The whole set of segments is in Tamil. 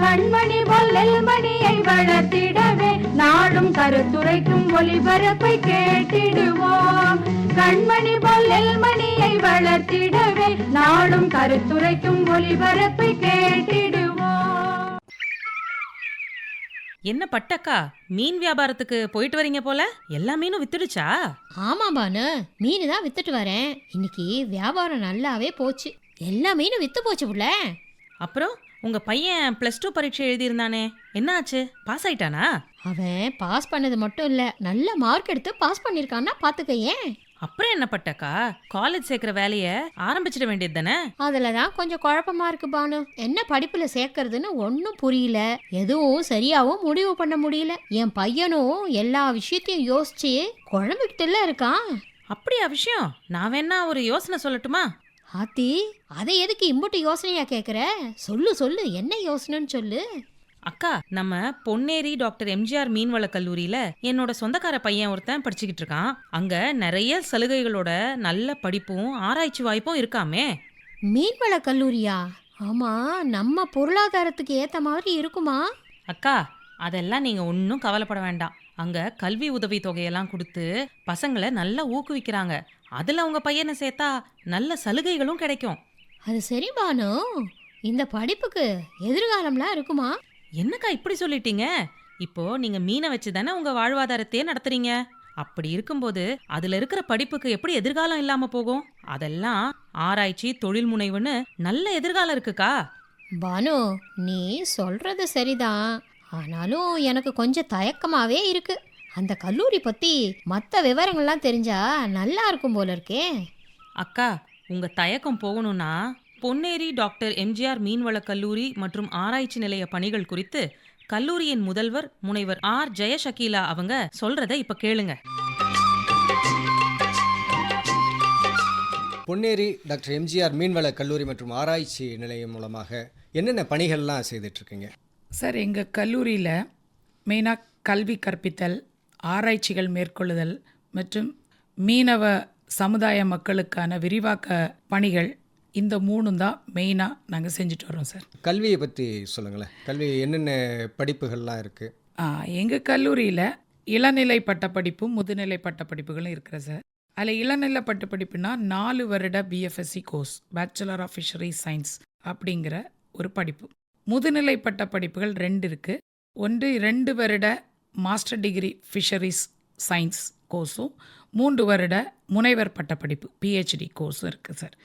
கண்மணி பொல்லல் மணியை வளர்த்திடவே நாடும் கருத்துரைக்கும் ஒளிபரப்பை கேட்டிடுவோம். கண்மணி பொல்லல் மணியை வளர்த்திடவே நாடும் கருத்துரைக்கும் ஒளிபரப்பை கேட்டிடுவோம். என்ன பட்டக்கா மீன் வியாபாரத்துக்கு போயிட்டு வரீங்க போல? எல்லா மீனும் வித்துடுச்சா? ஆமா பானு. மீன் தான் வித்துட்டு வரேன். இன்னைக்கு வியாபாரம் நல்லாவே போச்சு. எல்லா மீனும் வித்து போச்சு புள்ள. அப்புறம்? உங்க பையன் பிளஸ் டூ பரீட்சை எழுதியிருந்தானே. என்ன ஆச்சு பாஸ் ஆயிட்டானா? அவன் பாஸ் பண்ணது மட்டும் இல்ல நல்ல மார்க் எடுத்து பாஸ் பண்ணிருக்கான்னா பாத்துக்க ஏன் அப்புறம் என்ன பட்டக்கா? காலேஜ் சேர்க்கிற வேலைய ஆரம்பிச்சிட வேண்டியது தானே? அதுல தான் கொஞ்சம் குழப்பமா இருக்கு பானு. என்ன படிப்புல சேர்க்கறதுன்னு ஒன்றும் புரியல. எதுவும் சரியாவும் முடிவு பண்ண முடியல. என் பையனும் எல்லா விஷயத்தையும் யோசிச்சு குழம்பிக்கிட்டுல இருக்கான். அப்படியா விஷயம்? நான் வேணா ஒரு யோசனை சொல்லட்டுமா? ஆத்தி அதை எதுக்கு இம்புட்டு யோசனையா கேக்குற? சொல்லு சொல்லு என்ன யோசனைன்னு சொல்லு. அக்கா நம்ம பொன்னேரி டாக்டர் எம்ஜிஆர் மீன்வள கல்லூரியில என்னோட சொந்தக்கார பையன் ஒருத்தன் படிச்சுக்கிட்டு இருக்கான். அங்க நிறைய சலுகைகளோட நல்ல படிப்பும் ஆராய்ச்சி வாய்ப்பும் இருக்காமே. மீன்வள கல்லூரியா? ஆமா நம்ம பொருளாதாரத்துக்கு ஏத்த மாதிரி இருக்குமா? அக்கா அதெல்லாம் நீங்க ஒன்றும் கவலைப்பட வேண்டாம். அங்க கல்வி உதவி தொகையெல்லாம் கொடுத்து பசங்களை நல்லா ஊக்குவிக்கிறாங்க. அதுல உங்க பையனை சேர்த்தா நல்ல சலுகைகளும் கிடைக்கும். அது சரி பானு. இந்த படிப்புக்கு எதிர்காலம்லாம் இருக்குமா? என்னக்கா இப்படி சொல்லிட்டீங்க? இப்போ நீங்க மீனை வச்சு தானே உங்க வாழ்வாதாரத்தையே நடத்துறீங்க. அப்படி இருக்கும்போது அதுல இருக்கிற படிப்புக்கு எப்படி எதிர்காலம் இல்லாம போகும்? அதெல்லாம் ஆராய்ச்சி தொழில் முனைவுன்னு நல்ல எதிர்காலம் இருக்குக்கா. பானு நீ சொல்றது சரிதான். ஆனாலும் எனக்கு கொஞ்சம் தயக்கமாவே இருக்கு. அந்த கல்லூரி பத்தி மற்ற விவரங்கள்லாம் தெரிஞ்சா நல்லா இருக்கும் போல இருக்கே. அக்கா உங்க தயக்கம் போகணும்னா பொன்னேரி டாக்டர் எம்ஜிஆர் மீன்வள கல்லூரி மற்றும் ஆராய்ச்சி நிலைய பணிகள் குறித்து கல்லூரியின் முதல்வர் முனைவர் ஆர். ஜெயஷகீலா அவங்க சொல்றத இப்ப கேளுங்க. பொன்னேரி டாக்டர் எம்ஜிஆர் மீன்வள கல்லூரி மற்றும் ஆராய்ச்சி நிலையம் மூலமாக என்னென்ன பணிகள்லாம் செய்துட்ருக்கீங்க சார் எங்கள் கல்லூரியில் மெயினாக கல்வி கற்பித்தல் ஆராய்ச்சிகள் மேற்கொள்ளுதல் மற்றும் மீனவ சமுதாய மக்களுக்கான விரிவாக்க பணிகள் இந்த மூணும் தான் மெயினாக நாங்கள் செஞ்சுட்டு வரோம் சார். கல்வியை பற்றி சொல்லுங்களேன். கல்வி என்னென்ன படிப்புகள்லாம் இருக்குது எங்கள் கல்லூரியில் இளநிலை பட்டப்படிப்பும் முதுநிலை பட்டப்படிப்புகளும் இருக்கிற சார். அதில் இளநிலை பட்டப்படிப்புனா நாலு வருட BFSc course bachelor of fishery science அப்படிங்கிற ஒரு படிப்பு. முதுநிலை பட்டப்படிப்புகள் ரெண்டு இருக்குது ஒன்று ரெண்டு வருட மாஸ்டர் டிகிரி ஃபிஷரிஸ் சயின்ஸ் கோர்ஸும் மூன்று வருட முனைவர் பட்டப்படிப்பு பிஹெச்டி கோர்ஸும் இருக்குது சார்.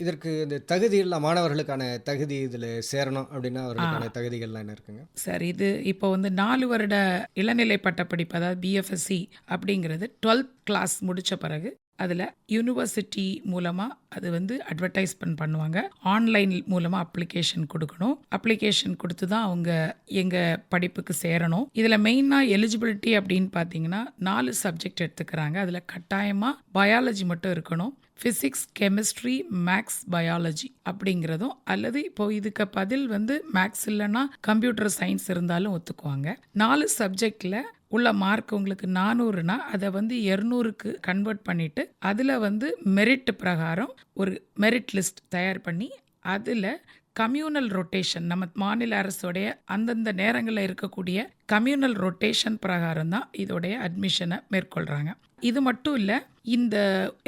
இதற்கு இந்த தகுதியெல்லாம் மாணவர்களுக்கான தகுதி இதில் சேரணும் அப்படின்னா அவர்களுக்கான தகுதிகள்லாம் என்ன இருக்குங்க? சார் இது இப்போ வந்து நாலு வருட இளநிலை பட்டப்படிப்பு அதாவது பிஎஃப்எஸ்சி அப்படிங்கிறது டுவெல்த் கிளாஸ் முடித்த பிறகு அதில் யூனிவர்சிட்டி மூலமாக அது வந்து அட்வர்டைஸ்மெண்ட் பண்ணுவாங்க. ஆன்லைன் மூலமாக அப்ளிகேஷன் கொடுக்கணும். அப்ளிகேஷன் கொடுத்து தான் அவங்க எங்கள் படிப்புக்கு சேரணும். இதில் மெயினாக எலிஜிபிலிட்டி அப்படின்னு பார்த்தீங்கன்னா நாலு சப்ஜெக்ட் எடுத்துக்கிறாங்க. அதில் கட்டாயமாக பயாலஜி மட்டும் இருக்கணும். ஃபிசிக்ஸ் கெமிஸ்ட்ரி மேக்ஸ் பயாலஜி அப்படிங்கிறதும் அல்லது இப்போ இதுக்கு பதில் வந்து மேக்ஸ் இல்லைன்னா கம்ப்யூட்டர் சயின்ஸ் இருந்தாலும் ஒத்துக்குவாங்க. நாலு சப்ஜெக்டில் உள்ள மார்க் உங்களுக்கு நானூறுனா அதை வந்து இரநூறுக்கு கன்வெர்ட் பண்ணிட்டு அதில் வந்து மெரிட் பிரகாரம் ஒரு மெரிட் லிஸ்ட் தயார் பண்ணி அதில் கம்யூனல் ரொட்டேஷன் நம்ம மாநில அரசோடைய அந்தந்த நேரங்களில் இருக்கக்கூடிய கம்யூனல் ரொட்டேஷன் பிரகாரம் தான் இதோடைய அட்மிஷனை மேற்கொள்கிறாங்க இது மட்டும் இல்லை இந்த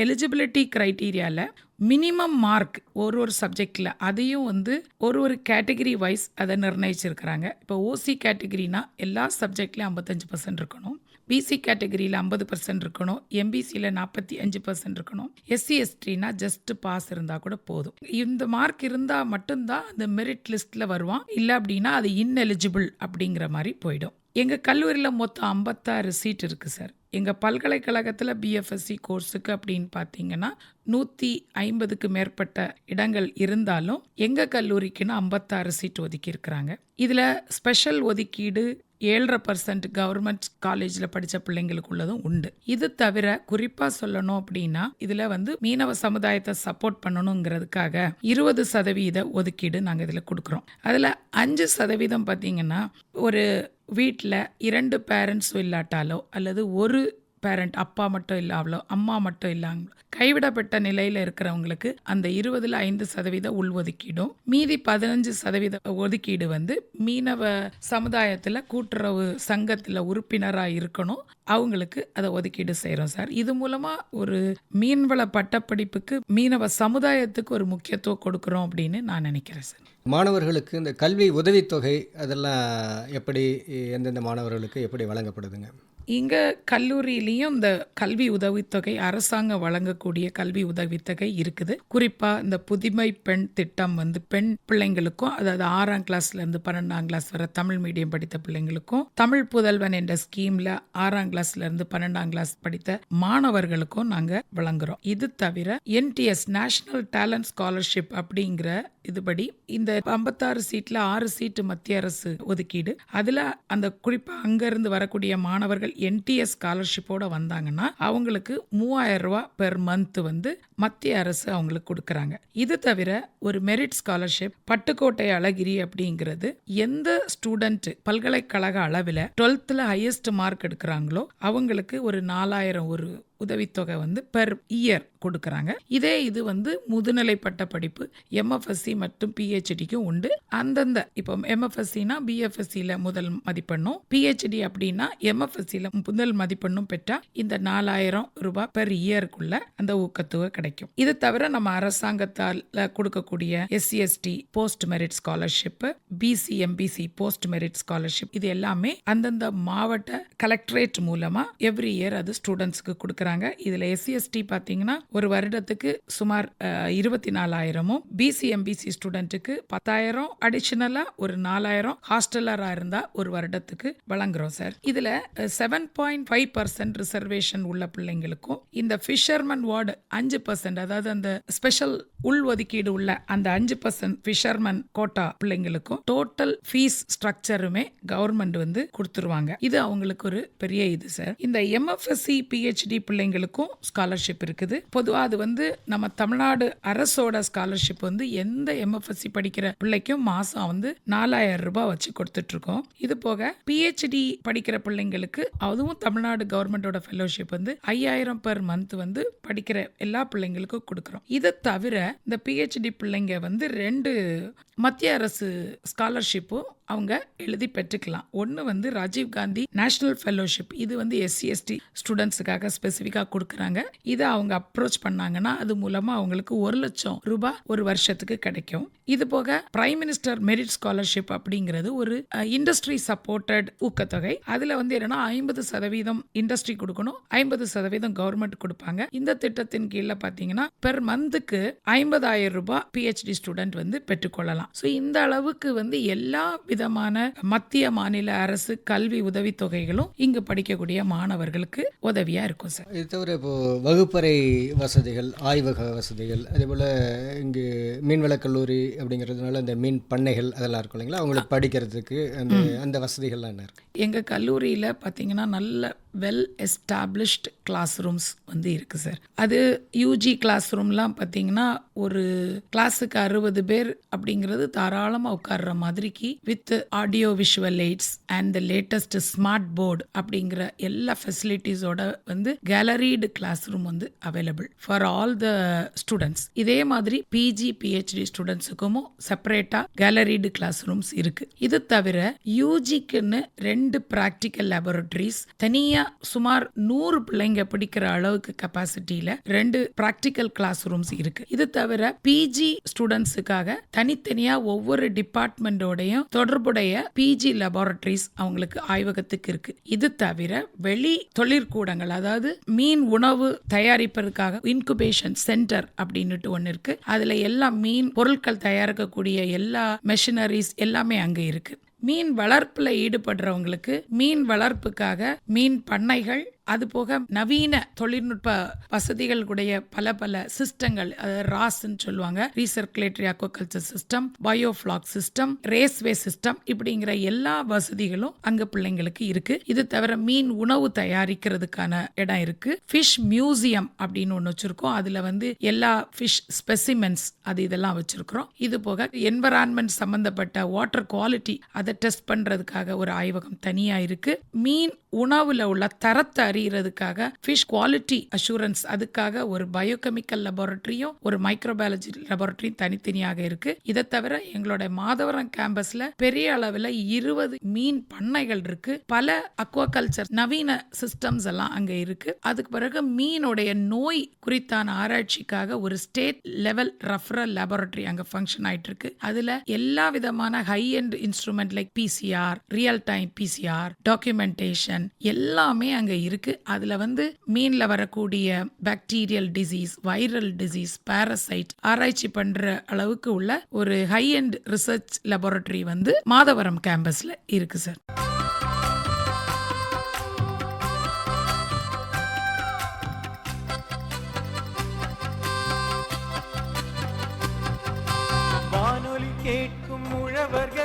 எலிஜிபிலிட்டி க்ரைட்டீரியாவில் மினிமம் மார்க் ஒரு ஒரு சப்ஜெக்டில் அதையும் வந்து ஒரு ஒரு கேட்டகரி வைஸ் அதை நிர்ணயிச்சிருக்கிறாங்க. இப்போ ஓசி கேட்டகரினா எல்லா சப்ஜெக்ட்லேயும் ஐம்பத்தஞ்சு பர்சன்ட் இருக்கணும். பிசி கேட்டகரியில் ஐம்பது பர்சன்ட் இருக்கணும். எம்பிசியில் நாற்பத்தி அஞ்சு பர்சன்ட் இருக்கணும். எஸ்சி எஸ்டினா ஜஸ்ட் பாஸ் இருந்தால் கூட போதும். இந்த மார்க் இருந்தால் மட்டும்தான் அந்த மெரிட் லிஸ்ட்டில் வருவான். இல்லை அப்படின்னா அது இன்எலிஜிபிள் அப்படிங்கிற மாதிரி போயிடும். எங்கள் கல்லூரியில் மொத்தம் ஐம்பத்தாறு சீட் இருக்குது சார். எங்கள் பல்கலைக்கழகத்தில் பிஎஃப்எஸ்சி கோர்ஸுக்கு அப்படின்னு பார்த்தீங்கன்னா நூற்றி ஐம்பதுக்கு மேற்பட்ட இடங்கள் இருந்தாலும் எங்கள் கல்லூரிக்குன்னு ஐம்பத்தாறு சீட் ஒதுக்கியிருக்கிறாங்க. இதில் ஸ்பெஷல் ஒதுக்கீடு ஏழரை பர்சன்ட் கவர்மெண்ட் காலேஜில் படித்த பிள்ளைங்களுக்கு உள்ளதும் உண்டு. இது தவிர குறிப்பாக சொல்லணும் அப்படின்னா இதில் வந்து மீனவ சமுதாயத்தை சப்போர்ட் பண்ணணுங்கிறதுக்காக இருபது சதவீத ஒதுக்கீடு நாங்கள் இதில் கொடுக்குறோம். அதில் அஞ்சு சதவீதம் பார்த்தீங்கன்னா ஒரு வீட்டில் இரண்டு பேரண்ட்ஸும் இல்லாட்டாலோ அல்லது ஒரு பேரண்ட் அப்பா மட்டும் இல்லாமலோ அம்மா மட்டும் இல்லாமலோ கைவிடப்பட்ட நிலையில் இருக்கிறவங்களுக்கு அந்த இருபதில் ஐந்து சதவீத உள்ஒதுக்கீடும் மீதி பதினஞ்சு சதவீத ஒதுக்கீடு வந்து மீனவ சமுதாயத்தில் கூட்டுறவு சங்கத்தில் உறுப்பினராக இருக்கணும். அவங்களுக்கு அதை ஒதுக்கீடு செய்கிறோம் சார். இது மூலமாக ஒரு மீன்வள பட்டப்படிப்புக்கு மீனவ சமுதாயத்துக்கு ஒரு முக்கியத்துவம் கொடுக்குறோம் அப்படின்னு நான் நினைக்கிறேன் சார். மாணவர்களுக்கு இந்த கல்வி உதவித்தொகை அதெல்லாம் எப்படி எந்தெந்த மாணவர்களுக்கு எப்படி வழங்கப்படுதுங்க? இங்கே கல்லூரியிலையும் இந்த கல்வி உதவித்தொகை அரசாங்கம் வழங்கக்கூடிய கல்வி உதவித்தொகை இருக்குது. குறிப்பாக இந்த புதுமை பெண் திட்டம் வந்து பெண் பிள்ளைங்களுக்கும் அதாவது ஆறாம் கிளாஸ்லேருந்து பன்னெண்டாம் கிளாஸ் வரை தமிழ் மீடியம் படித்த பிள்ளைங்களுக்கும் தமிழ் புதல்வன் என்ற ஸ்கீமில் ஆறாம் கிளாஸ்லேருந்து பன்னெண்டாம் கிளாஸ் படித்த மாணவர்களுக்கும் நாங்கள் வழங்குகிறோம் இது தவிர என்டிஎஸ் நேஷனல் டேலண்ட் ஸ்காலர்ஷிப் அப்படிங்கிற இதுபடி இந்த ஐம்பத்தாறு சீட்டில் ஆறு சீட்டு மத்திய அரசு ஒதுக்கீடு. அதில் அந்த குறிப்பாக அங்கேருந்து வரக்கூடிய மாணவர்கள் என்டிஎஸ் ஸ்காலர்ஷிப்போட வந்தாங்கன்னா அவங்களுக்கு மூவாயிரம் ரூபா பெர் மந்த் வந்து மத்திய அரசு அவங்களுக்கு கொடுக்குறாங்க. இது தவிர ஒரு மெரிட் ஸ்காலர்ஷிப் பட்டுக்கோட்டை அழகிரி அப்படிங்கிறது எந்த ஸ்டூடெண்ட் பல்கலைக்கழக அளவில் டுவெல்த்தில் ஹையஸ்ட் மார்க் எடுக்கிறாங்களோ அவங்களுக்கு ஒரு நாலாயிரம் ஒரு உதவித்தொகை வந்து பெர் இயர் கொடுக்குறாங்க. இதே இது வந்து முதுநிலை பட்ட படிப்பு எம்எஃப்எஸ்சி மற்றும் பிஹெச்டிக்கும் உண்டு. அந்தந்த இப்போ எம்எஃப்எஸ்சினா பிஎஃப்எஸ்சியில் முதல் மதிப்பெண்ணும் பிஹெச்டி அப்படின்னா எம்எஃப்எஸ்சியில் முதல் மதிப்பெண்ணும் பெற்றால் இந்த நாலாயிரம் ரூபாய் பெர் இயருக்குள்ள அந்த ஊக்கத்தொகை கிடைக்கும். இது தவிர நம்ம அரசாங்கத்தால் கொடுக்கக்கூடிய SC ST post merit scholarship BC MBC post merit scholarship இது எல்லாமே அந்தந்த மாவட்ட கலெக்டரேட் மூலமாக எவ்ரி இயர் அது ஸ்டூடெண்ட்ஸ்க்கு கொடுக்குறாங்க. இதுல இதில் எஸ்டி பார்த்தீங்கன்னா ஒரு வருடத்துக்கு சுமார் இருபத்தி நாலாயிரமும் பிசி எம்பிசி ஸ்டூடெண்ட்டுக்கு பத்தாயிரம். அடிஷனலாக ஒரு நாலாயிரம். ஹாஸ்டலரா இருந்தா ஒரு வருடத்துக்கு வழங்குறோம் சார் இதுல seven point five percent reservation உள்ள பிள்ளைங்களுக்கும் இந்த ஃபிஷர்மன் வார்டு அஞ்சு பர்சன்ட் அதாவது அந்த ஸ்பெஷல் உள் ஒதுக்கீடு உள்ள அந்த அஞ்சு பர்சன்ட் ஃபிஷர்மன் கோட்டா பிள்ளைங்களுக்கும் டோட்டல் ஃபீஸ் ஸ்ட்ரக்சருமே கவர்மெண்ட் வந்து கொடுத்துருவாங்க. இது அவங்களுக்கு ஒரு பெரிய இது சார் இந்த எம்எஃப்எஸ்சி பிஹெச்டி பிள்ளைங்களுக்கும் ஸ்காலர்ஷிப் இருக்குது. பொதுவாக அது வந்து நம்ம தமிழ்நாடு அரசோட ஸ்காலர்ஷிப் வந்து எந்த எம்எஃப்எஸ்சி படிக்கிற பிள்ளைக்கும் மாசம் வந்து நாலாயிரம் ரூபாய் வச்சு கொடுத்துட்ருக்கோம். இது போக பிஹெச்டி படிக்கிற பிள்ளைங்களுக்கு அதுவும் தமிழ்நாடு கவர்மெண்டோட ஃபெலோஷிப் வந்து ஐயாயிரம் பெர் மந்த் வந்து படிக்கிற எல்லா பிள்ளைங்களுக்கும் கொடுக்குறோம். இதை தவிர இந்த பிஹெச்டி பிள்ளைங்க வந்து ரெண்டு மத்திய அரசு ஸ்காலர்ஷிப்பும் அவங்க எழுதி பெற்றுக்கலாம். ஒன்று வந்து ராஜீவ் காந்தி நேஷனல் ஃபெலோஷிப் இது வந்து எஸ்சி எஸ்டி ஸ்டூடெண்ட்ஸுக்காக ஸ்பெசிஃபிக்காக கொடுக்குறாங்க. இதை அவங்க அப்ரோச் பண்ணாங்கன்னா அது மூலமாக அவங்களுக்கு ஒரு லட்சம் ரூபாய் ஒரு வருஷத்துக்கு கிடைக்கும். இது போக பிரைம் மினிஸ்டர் மெரிட் ஸ்காலர்ஷிப் அப்படிங்கிறது ஒரு இண்டஸ்ட்ரி சப்போர்ட்டட் ஊக்கத்தொகை. அதில் வந்து என்னன்னா ஐம்பது சதவீதம் இண்டஸ்ட்ரி கொடுக்கணும் ஐம்பது சதவீதம் கவர்மெண்ட் கொடுப்பாங்க. இந்த திட்டத்தின் கீழே பார்த்தீங்கன்னா பெர் மந்த்துக்கு ஐம்பதாயிரம் ரூபாய் பிஹெச்டி ஸ்டூடெண்ட் வந்து பெற்றுக்கொள்ளலாம் ஸோ இந்த அளவுக்கு வந்து எல்லா விதமான மத்திய மாநில அரசு கல்வி உதவித்தொகைகளும் இங்கு படிக்கக்கூடிய மாணவர்களுக்கு உதவியா இருக்கும் சார் இது தவிர இப்போது வகுப்பறை வசதிகள் ஆய்வக வசதிகள் அதே போல் இங்கு மீன்வளக் கல்லூரி அப்படிங்கிறதுனால இந்த மீன் பண்ணைகள் அதெல்லாம் இருக்கும் இல்லைங்களா? அவங்களுக்கு படிக்கிறதுக்கு அந்த அந்த வசதிகள்லாம் என்ன இருக்கு? எங்கள் கல்லூரியில் பார்த்தீங்கன்னா நல்ல வெல் எஸ்டாப்ளிஷ்ட் கிளாஸ் ரூம்ஸ் வந்து இருக்குது சார் அது யூஜி கிளாஸ் ரூம்லாம் பார்த்தீங்கன்னா ஒரு கிளாஸுக்கு அறுபது பேர் அப்படிங்கிறது தாராளமாக உட்கார்ற மாதிரிக்கு with audio visual aids and the latest smart board அப்படிங்கிற எல்லா ஃபெசிலிட்டிஸோட வந்து கேலரிடு கிளாஸ் ரூம் வந்து available for all the students இதே மாதிரி பிஜி பிஹெச்டி ஸ்டூடெண்ட்ஸுக்கும் செப்பரேட்டாக கேலரிடு கிளாஸ் ரூம்ஸ் இருக்கு. இது தவிர யூஜிக்குன்னு ரெண்டு ப்ராக்டிக்கல் லேபரட்டரிஸ் தனியாக சுமார் நூறு பிள்ளைங்க பிடிக்கிற அளவுக்கு கெப்பாசிட்டியில ரெண்டு ப்ராக்டிக்கல் கிளாஸ் ரூம்ஸ் இருக்கு. இது தவிர பிஜி ஸ்டூடெண்ட்ஸுக்காக தனித்தனியா ஒவ்வொரு டிபார்ட்மெண்டோடையும் தொடர்புடைய பிஜி லெபார்டரிஸ் அவங்களுக்கு ஆய்வகத்துக்கு இருக்கு. இது தவிர வெளி தொழிற்கூடங்கள் அதாவது மீன் உணவு தயாரிப்பதற்காக இன்குபேஷன் சென்டர் அப்படின்னுட்டு ஒன்று இருக்கு. அதுல எல்லா மீன் பொருட்கள் தயாரிக்கக்கூடிய எல்லா மெஷினரிஸ் எல்லாமே அங்கே இருக்கு. மீன் வளர்ப்பில் ஈடுபடுறவங்களுக்கு மீன் வளர்ப்புக்காக மீன் பண்ணைகள் அது போக நவீன தொழில்நுட்ப வசதிகள் உடைய பல பல சிஸ்டங்கள் ராஸ்ன்னு சொல்லுவாங்க. Recirculatory aquaculture system biofloc system raceway system இப்படிங்கிற எல்லா வசதிகளும் அங்க பிள்ளைங்களுக்கு இருக்கு. இது தவிர மீன் உணவு தயாரிக்கிறதுக்கான இடம் இருக்கு. ஃபிஷ் மியூசியம் அப்படின்னு ஒன்று வச்சிருக்கோம். அதுல வந்து எல்லா ஃபிஷ் ஸ்பெசிமென்ஸ் அது இதெல்லாம் வச்சிருக்கிறோம். இது போக என்வரான்மெண்ட் சம்பந்தப்பட்ட வாட்டர் குவாலிட்டி அதை டெஸ்ட் பண்றதுக்காக ஒரு ஆய்வகம் தனியா இருக்கு. மீன் உணவுல உள்ள தரத்தை அறியறதுக்காக ஃபிஷ் குவாலிட்டி அஷூரன்ஸ் அதுக்காக ஒரு பயோகெமிக்கல் லெபார்டரியும் ஒரு மைக்ரோபயாலஜி லெபார்டரியும் தனித்தனியாக இருக்கு. இதை தவிர எங்களோட மாதவரம் கேம்பஸ்ல பெரிய அளவில் இருபது மீன் பண்ணைகள் இருக்கு. பல அக்வாகல்ச்சர் நவீன சிஸ்டம்ஸ் எல்லாம் அங்க இருக்கு. அதுக்கு பிறகு மீனுடைய நோய் குறித்தான ஆராய்ச்சிக்காக ஒரு ஸ்டேட் லெவல் ரெஃபரல் லெபார்டரி அங்க ஃபங்க்ஷன் ஆயிட்டு இருக்கு. அதுல எல்லா விதமான high end instrument like PCR real time PCR documentation எல்லாமே அங்க இருக்கு. அதுல வந்து மீன்ல வரக்கூடிய bacterial disease viral disease parasite ஆராய்ச்சி பண்ற அளவுக்கு உள்ள ஒரு ஹை அண்ட் ரிசர்ச் லெபார்டரி வந்து மாதவரம் கேம்பஸ்ல இருக்கு சார் கேட்கும் உழவர்கள்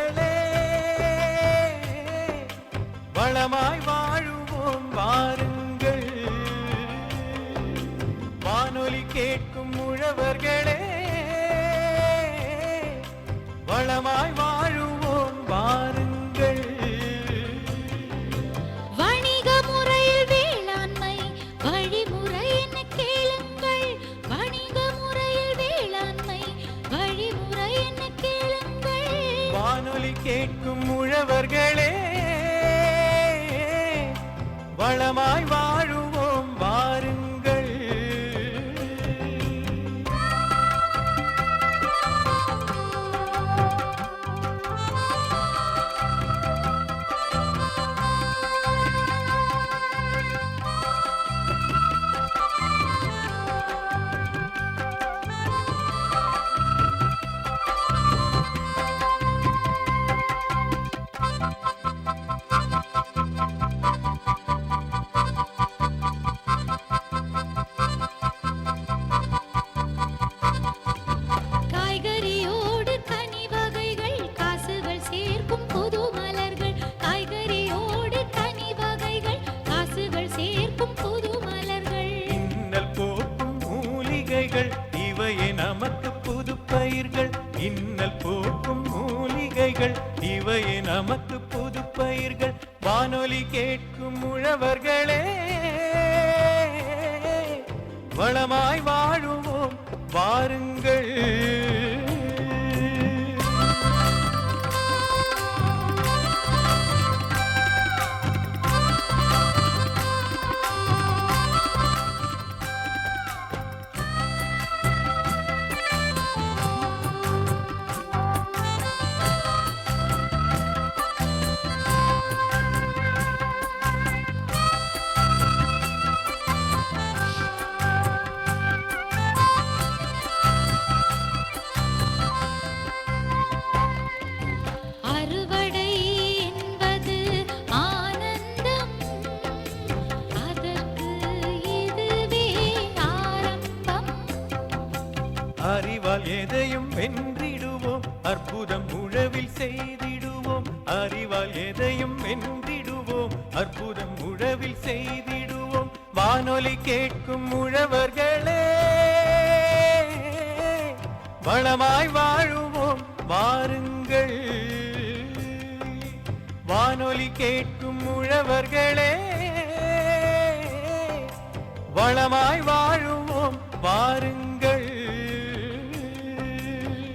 வளமாய் வாழுவோம் வாருங்கள். வானொலி கேட்கும் உழவர்களே வளமாய் வாழுவோம் வாருங்கள்.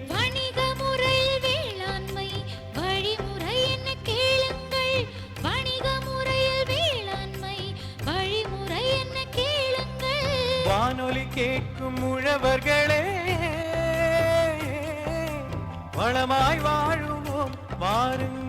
வணிக முறையில் வேளாண்மை வளமாய் வாழுவோம் வாருங்கள்.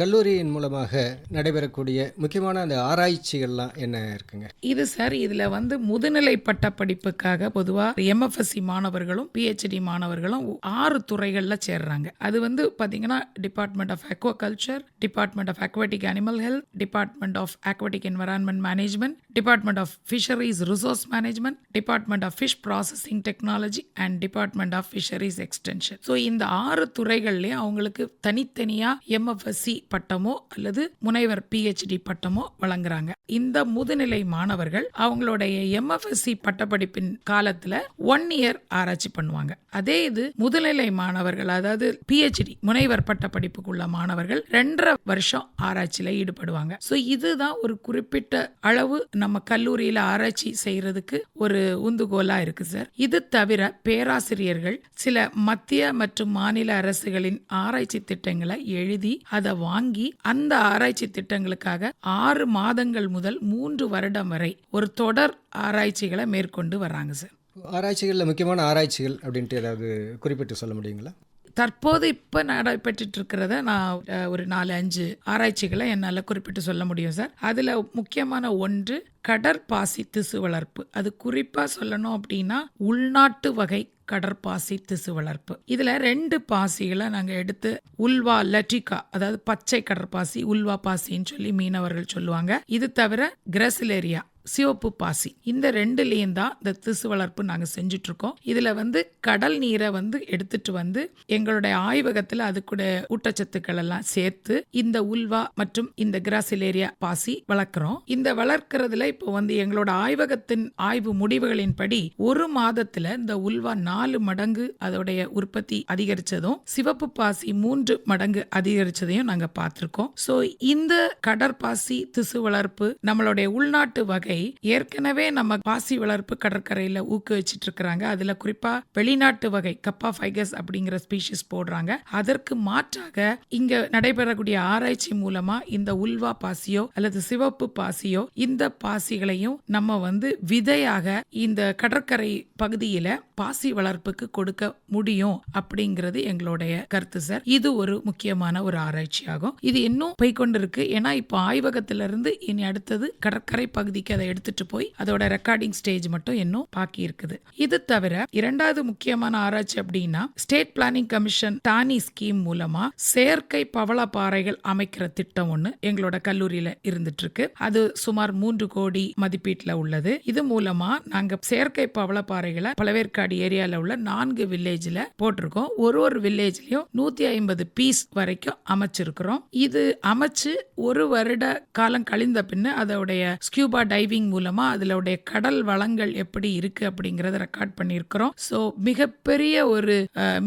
கல்லூரியின் மூலமாக நடைபெறக்கூடிய முக்கியமான அந்த ஆராய்ச்சிகள்லாம் என்ன இருக்குங்க? இது சார் இதில் வந்து முதுநிலை பட்ட படிப்புக்காக பொதுவாக எம்எஃப்எஸ்சி மாணவர்களும் பிஹெச்டி மாணவர்களும் ஆறு துறைகளில் சேர்றாங்க. அது வந்து பார்த்தீங்கன்னா department of aquaculture department of aquatic animal health department of aquatic environment management department of fisheries resource management department of fish processing technology and department of fisheries extension so இந்த ஆறு துறைகள்லேயும் அவங்களுக்கு தனித்தனியாக எம்எஃப்எஸ்சி பட்டமோ அல்லது முனைவர் பிஹெச்டி பட்டமோ வழங்குறாங்க. இந்த முதுநிலை மாணவர்கள் அவங்களுடைய எம்எஃப்எஸ்சி பட்டப்படிப்பின் காலத்துல ஒன் இயர் ஆராய்ச்சி பண்ணுவாங்க. அதே இது முதுநிலை மாணவர்கள் அதாவது பிஹெச்டி முனைவர் பட்ட படிப்புக்குள்ள மாணவர்கள் ரெண்டரை வருஷம் ஆராய்ச்சியில ஈடுபடுவாங்க. ஸோ இதுதான் ஒரு குறிப்பிட்ட அளவு நம்ம கல்லூரியில ஆராய்ச்சி செய்யறதுக்கு ஒரு உந்துகோலா இருக்கு சார் இது தவிர பேராசிரியர்கள் சில மத்திய மற்றும் மாநில அரசுகளின் ஆராய்ச்சி திட்டங்களை எழுதி அதை வாங்கி அந்த ஆராய்ச்சி திட்டங்களுக்காக ஆறு மாதங்கள் முதல் மூன்று வருடம் வரை ஒரு தொடர் ஆராய்ச்சிகளை மேற்கொண்டு வராங்க சார். ஆராய்ச்சிகளில் முக்கியமான ஆராய்ச்சிகள் அப்படின்ட்டு ஏதாவது குறிப்பிட்டு சொல்ல முடியுங்களா? தற்போது இப்போ நடைபெற்றுட்டு இருக்கிறத நான் ஒரு நாலு அஞ்சு ஆராய்ச்சிகளை என்னால் குறிப்பிட்டு சொல்ல முடியும் சார். அதில் முக்கியமான ஒன்று கடற்பாசி திசு வளர்ப்பு. அது குறிப்பாக சொல்லணும் அப்படின்னா உள்நாட்டு வகை கடற்பாசி திசு வளர்ப்பு. இதில் ரெண்டு பாசிகளை நாங்கள் எடுத்து உல்வா லட்டிகா அதாவது பச்சை கடற்பாசி உல்வா பாசின்னு சொல்லி மீனவர்கள் சொல்லுவாங்க. இது தவிர கிரசிலேரியா. சிவப்பு பாசி. இந்த ரெண்டுலேயும் தான் இந்த திசு வளர்ப்பு நாங்கள் செஞ்சிட்ருக்கோம். இதில் வந்து கடல் நீரை வந்து எடுத்துட்டு வந்து எங்களுடைய ஆய்வகத்தில் அது கூட ஊட்டச்சத்துக்கள் எல்லாம் சேர்த்து இந்த உல்வா மற்றும் இந்த கிராசிலேரியா பாசி வளர்க்குறோம். இந்த வளர்க்கறதுல இப்போ வந்து எங்களோட ஆய்வகத்தின் ஆய்வு முடிவுகளின்படி ஒரு மாதத்துல இந்த உல்வா நாலு மடங்கு அதோடைய உற்பத்தி அதிகரிச்சதும் சிவப்பு பாசி மூன்று மடங்கு அதிகரிச்சதையும் நாங்கள் பார்த்துருக்கோம். ஸோ இந்த கடற்பாசி திசு வளர்ப்பு நம்மளுடைய உள்நாட்டு வகை ஏற்கனவே நம்ம பாசி வளர்ப்பு கடற்கரையில ஊக்குவிச்சிட்டு இருக்கிறாங்க அதுல குறிப்பா வெளிநாட்டு வகை கப்பா ஃபைகஸ் அப்படிங்கிற ஸ்பீஷிஸ் போடுறாங்க. அதற்கு மாற்றாக இங்க நடைபெறக்கூடிய ஆராய்ச்சி மூலமா இந்த உல்வா பாசியோ அல்லது சிவப்பு பாசியோ இந்த பாசிகளையும் நம்ம வந்து விதையாக இந்த கடற்கரை பகுதியில பாசி வளர்ப்புக்கு கொடுக்க முடியும் அப்படிங்கிறது எங்களுடைய கருத்து சார். இது ஒரு முக்கியமான ஒரு ஆராய்ச்சி ஆகும் இது இன்னும் போய்கொண்டிருக்கு ஏன்னா இப்போ ஆய்வகத்திலிருந்து இனி அடுத்தது கடற்கரை பகுதிக்கு அதை எடுத்துட்டு போய் அதோட ரெக்கார்டிங் ஸ்டேஜ் மட்டும் இன்னும் பாக்கி இருக்குது. இது தவிர இரண்டாவது முக்கியமான ஆராய்ச்சி அப்படின்னா ஸ்டேட் பிளானிங் கமிஷன் டானி ஸ்கீம் மூலமா செயற்கை பவள பாறைகள் அமைக்கிற திட்டம் ஒண்ணு எங்களோட கல்லூரியில இருந்துட்டு இருக்கு. அது சுமார் மூன்று கோடி மதிப்பீட்டுல உள்ளது. இது மூலமா நாங்க செயற்கை பவள பாறைகளை பழவேற்காடு ஏரியால உள்ள நான்கு வில்லேஜ்ல போட்டிருக்கோம். ஒரு ஒரு வில்லேஜ்லயும் நூத்தி ஐம்பது பீஸ் வரைக்கும் அமைச்சிருக்கிறோம். இது அமைச்சு ஒரு வருட காலம் கழிந்த பின்ன அதோடைய ஸ்கியூபா டைவிங் அதில் உடைய கடல் வளங்கள் எப்படி இருக்கு அப்படிங்கறத ரெக்கார்ட் பண்ணியிருக்கிறோம். ஸோ மிகப்பெரிய ஒரு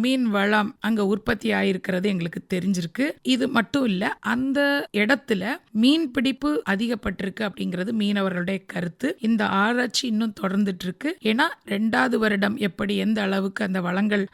மீன் வளம் அங்க உற்பத்தி ஆயிருக்கிறது எங்களுக்கு தெரிஞ்சிருக்கு. இது மட்டும் இல்ல அந்த இடத்துல மீன் பிடிப்பு அதிகப்பட்டிருக்கு அப்படிங்கிறது மீனவர்களுடைய கருத்து. இந்த ஆராய்ச்சி இன்னும் தொடர்ந்துட்டு இருக்கு ஏன்னா ரெண்டாவது வருடம் எப்படி எந்த அளவுக்கு அந்த வளங்கள்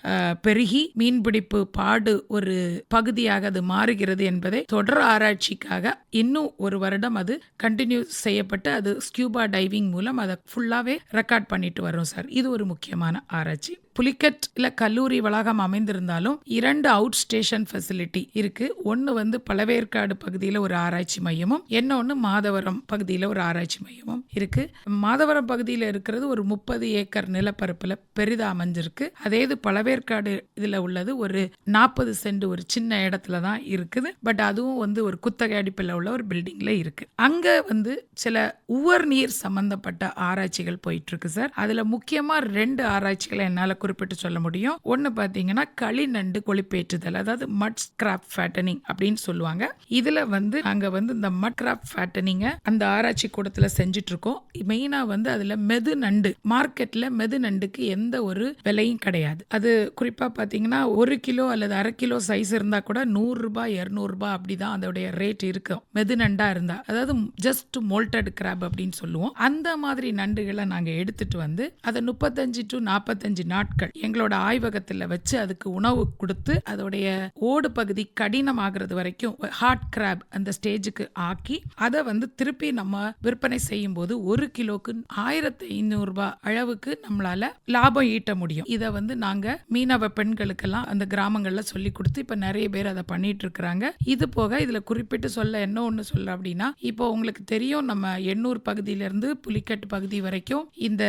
பெருகி மீன்பிடிப்பு பாடு ஒரு பகுதியாக அது மாறுகிறது என்பதை தொடர் ஆராய்ச்சிக்காக இன்னும் ஒரு வருடம் அது கண்டினியூ செய்யப்பட்டு அது ஸ்கியூபா டைவிங் மூலம் அதை ஃபுல்லாகவே ரெக்கார்ட் பண்ணிட்டு வரோம் சார் இது ஒரு முக்கியமான ஆராய்ச்சி. புலிக்கட்ல கல்லூரி வளாகம் அமைந்திருந்தாலும் இரண்டு அவுட் ஸ்டேஷன் ஃபெசிலிட்டி இருக்கு. ஒன்று வந்து பழவேற்காடு பகுதியில் ஒரு ஆராய்ச்சி மையமும் இன்னொன்று மாதவரம் பகுதியில் ஒரு ஆராய்ச்சி மையமும் இருக்கு. மாதவரம் பகுதியில் இருக்கிறது ஒரு முப்பது ஏக்கர் நிலப்பரப்பில் பெரிதா அமைஞ்சிருக்கு. அதே இது பழவேற்காடு இதில் உள்ளது ஒரு நாற்பது சென்ட் ஒரு சின்ன இடத்துல தான் இருக்குது. பட் அதுவும் வந்து ஒரு குத்தகை அடிப்பில் உள்ள ஒரு பில்டிங்கில் இருக்கு. அங்கே வந்து சில உவர் நீர் சம்பந்தப்பட்ட ஆராய்ச்சிகள் போயிட்டு இருக்கு சார். அதுல முக்கியமா ரெண்டு ஆராய்ச்சிகளை என்னால குறிப்பிட்டு சொல்ல முடியும். ஒன்னு பாத்தீங்கன்னா களிநண்டு கொழுப்பேற்றுதல் அதாவது மட் ஸ்கிராப் ஃபேட்டனிங் அப்படின்னு சொல்லுவாங்க. இதுல வந்து நாங்கள் வந்து இந்த மட் கிராப் ஃபேட்டனிங்க அந்த ஆராய்ச்சி கூடத்துல செஞ்சுட்டு இருக்கோம் மெயினா வந்து அதுல மெது நண்டு மார்க்கெட்ல மெது நண்டுக்கு எந்த ஒரு விலையும் கிடையாது. அது குறிப்பா பாத்தீங்கன்னா ஒரு கிலோ அல்லது அரை கிலோ சைஸ் இருந்தா கூட நூறு ரூபாய் இருநூறு ரூபாய் அப்படிதான் அதோடைய ரேட் இருக்கும். மெது நண்டா இருந்தா அதாவது ஜஸ்ட் மோல்டட் கிராப் அப்படின்னு சொல்லுவோம். அந்த மாதிரி நண்டுகளை நாங்கள் எடுத்துட்டு வந்து அதை முப்பத்தஞ்சு டு நாற்பத்தஞ்சு நாட்கள் எங்களோட ஆய்வகத்தில் வச்சு அதுக்கு உணவு கொடுத்து அதோடைய ஓடு பகுதி கடினமாகிறது வரைக்கும் ஹார்ட் கிராப் அந்த ஸ்டேஜுக்கு ஆக்கி அதை வந்து திருப்பி நம்ம விற்பனை செய்யும் போது ஒரு கிலோக்கு ஆயிரத்தி ஐநூறு அளவுக்கு நம்மளால லாபம் ஈட்ட முடியும். இதை வந்து நாங்க மீனவ பெண்களுக்கெல்லாம் அந்த கிராமங்கள்ல சொல்லி கொடுத்து இப்ப நிறைய பேர் அதை பண்ணிட்டு இருக்கிறாங்க. இது போக இதுல குறிப்பிட்டு சொல்ல என்ன ஒண்ணு சொல்ல அப்படின்னா இப்போ உங்களுக்கு தெரியும் நம்ம எண்ணூர் பகுதி இருந்து புலிக்கட்டு பகுதி வரைக்கும் இந்த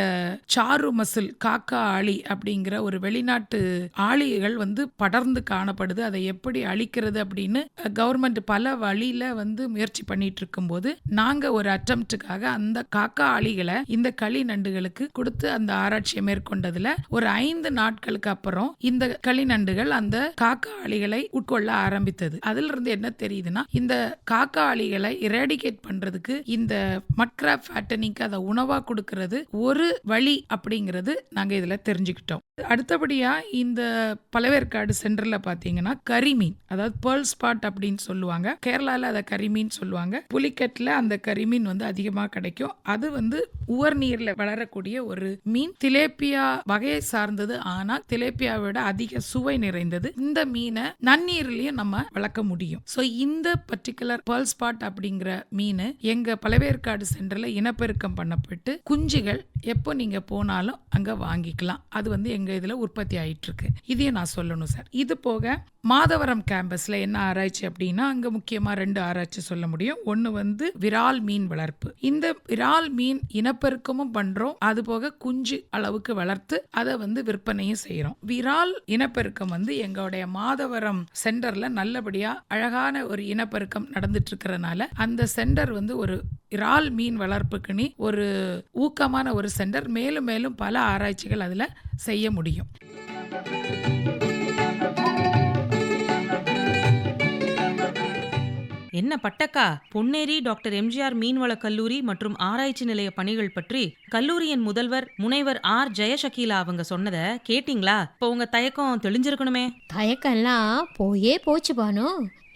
சாரு மசில் காக்கா ஆளி அப்படிங்கிற ஒரு வெளிநாட்டு ஆளிகள் வந்து படர்ந்து காணப்படுது. அதை எப்படி அழிக்கிறது அப்படின்னு கவர்மெண்ட் பல வழியில வந்து முயற்சி பண்ணிட்டு இருக்கும்போது நாங்க ஒரு அட்டம்ப்டுக்காக அந்த காக்கா ஆளிகளை இந்த களி நண்டுகளுக்கு கொடுத்து அந்த ஆராய்ச்சியை மேற்கொண்டதுல ஒரு ஐந்து நாட்களுக்கு அப்புறம் இந்த களி நண்டுகள் அந்த காக்கா ஆளிகளை உட்கொள்ள ஆரம்பித்தது. அதுல இருந்து என்ன தெரியுதுன்னா இந்த காக்கா ஆளிகளை இரேடிகேட் பண்றதுக்கு இந்த மட்கிராஃப் ஃபேட்டனிக்கு அதை உணவாக கொடுக்கறது ஒரு வழி அப்படிங்கிறது நாங்கள் இதில் தெரிஞ்சுக்கிட்டோம். அடுத்தபடியாக இந்த பழவேற்காடு சென்டரில் பார்த்தீங்கன்னா கரிமீன் அதாவது பேர்ல் ஸ்பாட் அப்படின்னு சொல்லுவாங்க. கேரளாவில் அதை கரிமீன் சொல்லுவாங்க. புலிக்கட்டில் அந்த கரிமீன் வந்து அதிகமாக கிடைக்கும். அது வந்து உவர் நீரில் வளரக்கூடிய ஒரு மீன். திலேப்பியா வகையை சார்ந்தது. ஆனால் திலேப்பியாவை விட அதிக சுவை நிறைந்தது. இந்த மீனை நன்னீர்லையும் நம்ம வளர்க்க முடியும். ஸோ இந்த பர்டிகுலர் பேர்ல் ஸ்பாட் அப்படிங்கிற மீன் எங்கள் பழவேற்காடு சென்டரில் இனப்பெருக்கம் பண்ணப்பட்டு குஞ்சுகள் எப்போ நீங்கள் போனாலும் அங்கே வாங்கிக்கலாம். அது வந்து எங்கள் இதில் உற்பத்தி ஆகிட்டுருக்கு இதையும் நான் சொல்லணும் சார். இது போக மாதவரம் கேம்பஸில் என்ன ஆராய்ச்சி அப்படின்னா அங்கே முக்கியமாக ரெண்டு ஆராய்ச்சி சொல்ல முடியும். ஒன்று வந்து விரால் மீன் வளர்ப்பு. இந்த விரால் மீன் இனப்பெருக்கமும் பண்ணுறோம் அது போக குஞ்சு அளவுக்கு வளர்த்து அதை வந்து விற்பனையும் செய்கிறோம் விரால் இனப்பெருக்கம் வந்து எங்களுடைய மாதவரம் சென்டரில் நல்லபடியாக அழகான ஒரு இனப்பெருக்கம் நடந்துட்டு இருக்கறனால அந்த சென்டர் வந்து ஒரு இறால் மீன் வளர்ப்புக்குன்னு ஒரு ஊக்கமான ஒரு சென்டர். மேலும் மேலும் பல ஆராய்ச்சிகள் அதில் செய்ய முடியும். என்ன பட்டக்கா? பொன்னேரி டாக்டர் எம்ஜிஆர் மீன்வள கல்லூரி மற்றும் ஆராய்ச்சி நிலைய பணிகள் பற்றி கல்லூரியின் முதல்வர் முனைவர் ஆர். ஜெயசகீலா அவங்க சொன்னதை கேட்டீங்களா? இப்போ உங்க தயக்கம் தெளிஞ்சிருக்கணுமே. தயக்கம்லாம் போயே போச்சு பானு.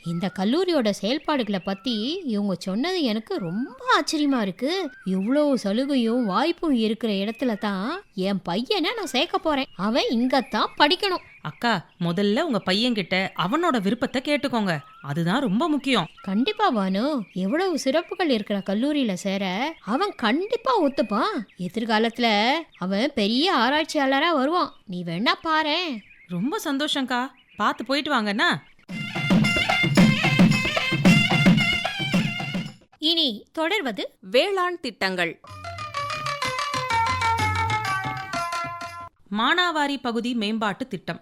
இந்த கல்லூரியோட செயல்பாடுகளை பத்தி இவங்க சொன்னது எனக்கு ரொம்ப ஆச்சரியமா இருக்கு. இவ்வளோ சலுகையும் வாய்ப்பும் இருக்கிற இடத்துல தான் என் பையனை நான் சேர்க்க போறேன். அவன் இங்கத்தான் படிக்கணும். அக்கா முதல்ல உங்க பையன்கிட்ட அவனோட விருப்பத்தை கேட்டுக்கோங்க. அதுதான் ரொம்ப முக்கியம். கண்டிப்பா பானு எவ்வளவு சிறப்புகள் இருக்கிற கல்லூரியில சேர அவன் கண்டிப்பா ஒத்துப்பான். எதிர்காலத்துல அவன் பெரிய ஆராய்ச்சியாளரா வருவான். நீ வேணா பாரேன். ரொம்ப சந்தோஷம்க்கா. பார்த்து போயிட்டு வாங்கண்ணா. இனி தொடர்வது வேளாண் திட்டங்கள். மானாவாரி பகுதி மேம்பாட்டு திட்டம்.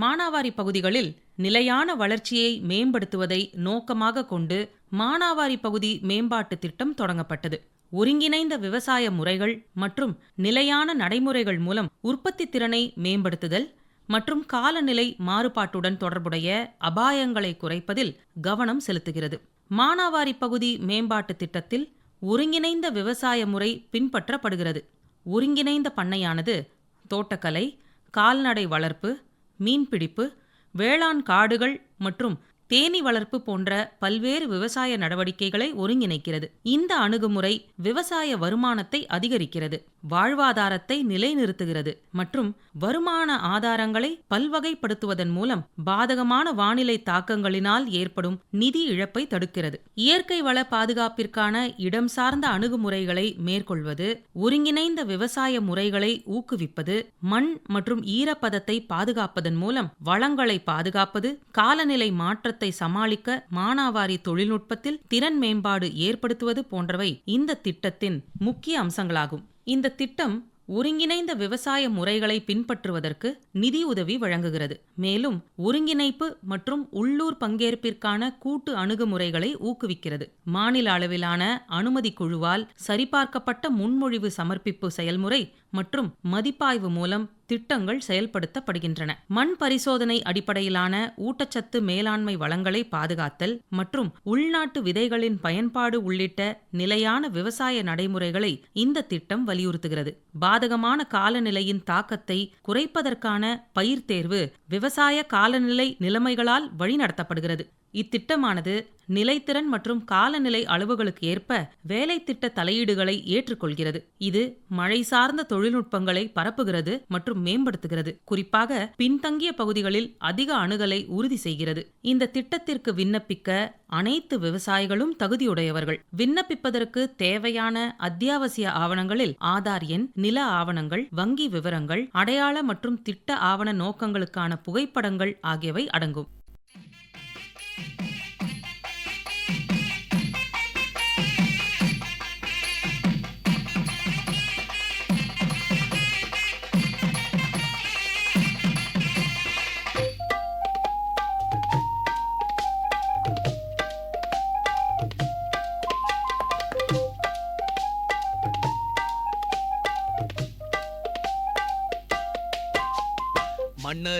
மானாவாரி பகுதிகளில் நிலையான வளர்ச்சியை மேம்படுத்துவதை நோக்கமாக கொண்டு மானாவாரி பகுதி மேம்பாட்டு திட்டம் தொடங்கப்பட்டது. ஒருங்கிணைந்த விவசாய முறைகள் மற்றும் நிலையான நடைமுறைகள் மூலம் உற்பத்தி திறனை மேம்படுத்துதல் மற்றும் காலநிலை மாறுபாட்டுடன் தொடர்புடைய அபாயங்களை குறைப்பதில் கவனம் செலுத்துகிறது. மானாவாரி பகுதி மேம்பாட்டு திட்டத்தில் ஒருங்கிணைந்த விவசாய முறை பின்பற்றப்படுகிறது. ஒருங்கிணைந்த பண்ணையானது தோட்டக்கலை கால்நடை வளர்ப்பு மீன்பிடிப்பு வேளாண் காடுகள் மற்றும் தேனீ வளர்ப்பு போன்ற பல்வேறு விவசாய நடவடிக்கைகளை ஒருங்கிணைக்கிறது. இந்த அணுகுமுறை விவசாய வருமானத்தை அதிகரிக்கிறது. வாழ்வாதாரத்தை நிலைநிறுத்துகிறது மற்றும் வருமான ஆதாரங்களை பல்வகைப்படுத்துவதன் மூலம் பாதகமான வானிலை தாக்கங்களினால் ஏற்படும் நிதி இழப்பை தடுக்கிறது. இயற்கை வள பாதுகாப்பிற்கான இடம் சார்ந்த அணுகுமுறைகளை மேற்கொள்வது ஒருங்கிணைந்த விவசாய முறைகளை ஊக்குவிப்பது மண் மற்றும் ஈரப்பதத்தை பாதுகாப்பதன் மூலம் வளங்களை பாதுகாப்பது காலநிலை மாற்றத்தை சமாளிக்க மானாவாரி தொழில்நுட்பத்தில் திறன் மேம்பாடு ஏற்படுத்துவது போன்றவை இந்த திட்டத்தின் முக்கிய அம்சங்களாகும். இந்த திட்டம் ஒருங்கிணைந்த விவசாய முறைகளை பின்பற்றுவதற்கு நிதி உதவி வழங்குகிறது. மேலும் ஒருங்கிணைப்பு மற்றும் உள்ளூர் பங்கேற்பிற்கான கூட்டு அணுகுமுறைகளை ஊக்குவிக்கிறது. மாநில அளவிலான அனுமதி குழுவால் சரிபார்க்கப்பட்ட முன்மொழிவு சமர்ப்பிப்பு செயல்முறை மற்றும் மதிப்பாய்வு மூலம் திட்டங்கள் செயல்படுத்தப்படுகின்றன. மண் பரிசோதனை அடிப்படையிலான ஊட்டச்சத்து மேலாண்மை வளங்களை பாதுகாத்தல் மற்றும் உள்நாட்டு விதைகளின் பயன்பாடு உள்ளிட்ட நிலையான விவசாய நடைமுறைகளை இந்த திட்டம் வலியுறுத்துகிறது. பாதகமான காலநிலையின் தாக்கத்தை குறைப்பதற்கான பயிர் தேர்வு விவசாய காலநிலை நிலைமைகளால் வழிநடத்தப்படுகிறது. இத்திட்டமானது நிலைத்திறன் மற்றும் காலநிலை அளவுகளுக்கு ஏற்ப வேலை திட்ட தலையீடுகளை ஏற்றுக்கொள்கிறது. இது மழை சார்ந்த தொழில்நுட்பங்களை பரப்புகிறது மற்றும் மேம்படுத்துகிறது. குறிப்பாக பின்தங்கிய பகுதிகளில் அதிக அணுகலை உறுதி செய்கிறது. இந்த திட்டத்திற்கு விண்ணப்பிக்க அனைத்து விவசாயிகளும் தகுதியுடையவர்கள். விண்ணப்பிப்பதற்கு தேவையான அத்தியாவசிய ஆவணங்களில் ஆதார் எண் நில ஆவணங்கள் வங்கி விவரங்கள் அடையாள மற்றும் திட்ட ஆவண நோக்கங்களுக்கான புகைப்படங்கள் ஆகியவை அடங்கும்.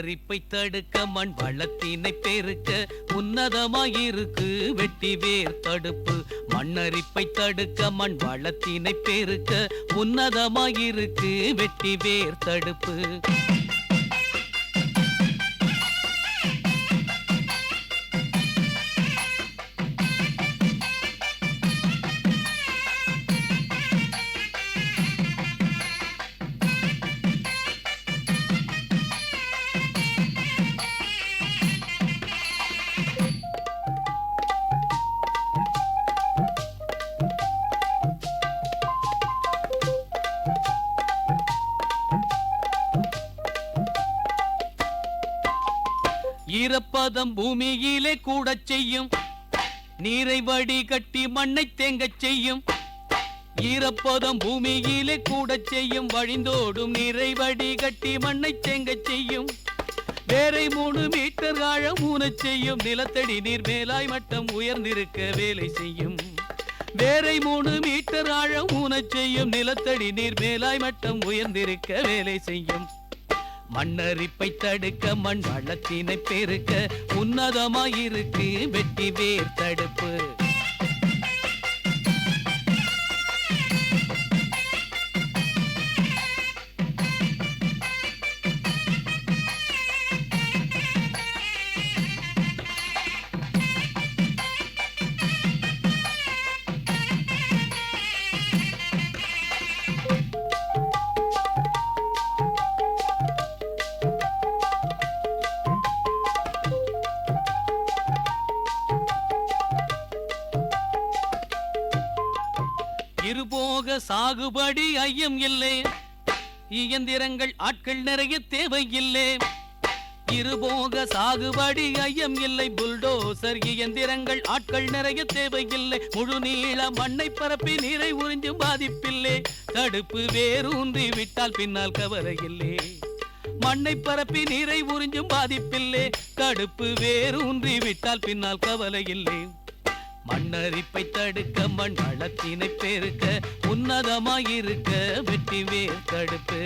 மண்ணரிப்பை தடுக்க மண் வளத்தினை பெருக்க உன்னதமாயிருக்கு வெட்டி வேர் தடுப்பு. மண்ணரிப்பை தடுக்க மண் வளத்தினை பெருக்க உன்னதமாயிருக்கு வெட்டி வேர் தடுப்பு. ஈரப்பதம் பூமியிலே கூடச் செய்யும். நீரை வடி கட்டி மண்ணை தேங்கச் செய்யும். ஈரப்பதம் பூமியிலே கூடச் செய்யும். வழிந்தோடும் நீரை வடி கட்டி மண்ணை தேங்கச் செய்யும். வேரை மூணு மீட்டர் ஆழம் ஊனச் செய்யும். நிலத்தடி நீர் மேலாய் மட்டம் உயர்ந்திருக்க வேலை செய்யும். வேரை மூணு மீட்டர் ஆழம் ஊனச் செய்யும். நிலத்தடி நீர் மேலாய் மட்டம் உயர்ந்திருக்க வேலை செய்யும். மண்ணரிப்பை தடுக்க மண் வளத்தினை பெருக்க உன்னதமாயிருக்கு வெட்டி வேர் தடுப்பு. பாகுபாடு ஐயம் இல்லை. இயந்திரங்கள் ஆட்கள் நிறைய தேவையில்லை. இருபோக சாகுபடி ஐயம் இல்லை. புல்டோசர் இயந்திரங்கள் ஆட்கள் நிறைய தேவையில்லை. முழு நீள மண்ணை பரப்பி நீரை உறிஞ்சும் பாதிப்பில்லை. தடுப்பு வேரூன்றி விட்டால் பின்னால் கவரையில்லை மண்ணை பரப்பி நீரை உறிஞ்சும் பாதிப்பில்லை. தடுப்பு வேரூன்றி விட்டால் பின்னால் கவலை இல்லை மண்ணரிப்பை தடுக்க மண் வளத்தினை பெருக்க உன்னதமாயிருக்க வெட்டி வேர் தடுப்பு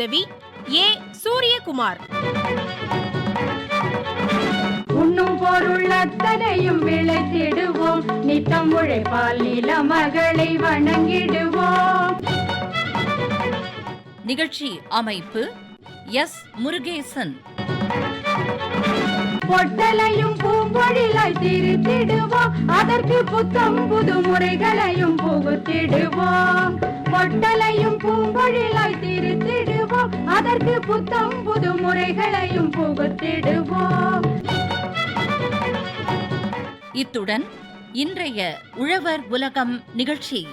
உதவி ஏ சூரியகுமார். உண்ணும் பொருள் அத்தனையும் விளைத்திடுவோம் நித்தம் உழைப்பால் நில மகளை வணங்கிடுவோம். நிகழ்ச்சி அமைப்பு எஸ் முருகேசன். பொட்டலையும் பூம்பொழிலாய் திருத்திடுவோம். அதற்கு புத்தம் புது முறைகளையும் புகுத்திடுவோம். பொட்டலையும் பூம்பொழிலாய் திருத்திடுவோம் அதற்கு புத்தம் புது முறைகளையும் புகுத்திடுவோம். இத்துடன் இன்றைய உழவர் உலகம் நிகழ்ச்சி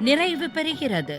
நிறைவு பெறுகிறது.